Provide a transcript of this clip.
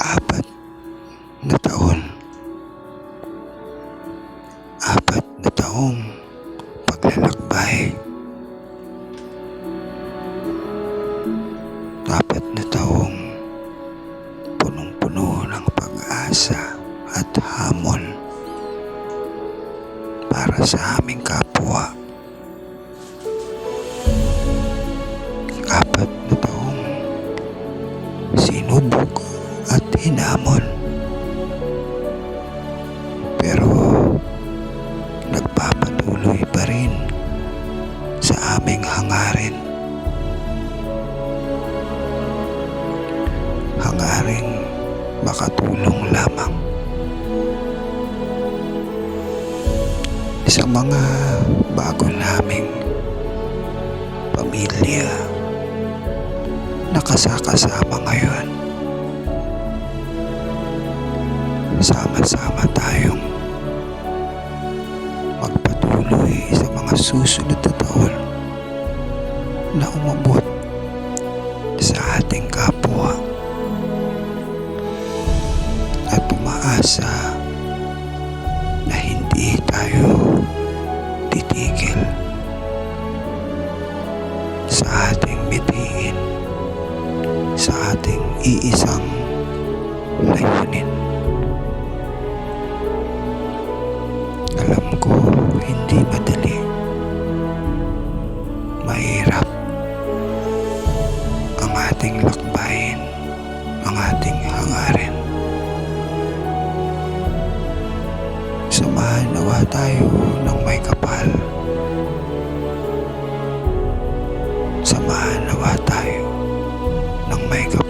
apat na taon. Apat na taong paglalakbay. Apat na taong punong-puno ng pag-asa at hamon para sa aming kapwa. Apat na taong sinubok hinamon. Pero nagpapatuloy pa rin sa aming hangarin. Hangaring makatulong lamang sa mga bago naming pamilya nakasakasama ngayon. Sama-sama tayong magpatuloy sa mga susunod na taon na umabot sa ating kapwa at umaasa na hindi tayo titigil sa ating mithiin sa ating iisang layunin. Alam ko, hindi madali. Mahirap. Ang ating lakbayin, ang ating hangarin. Samahan nawa tayo ng may kapal. Samahan nawa tayo ng may kapal.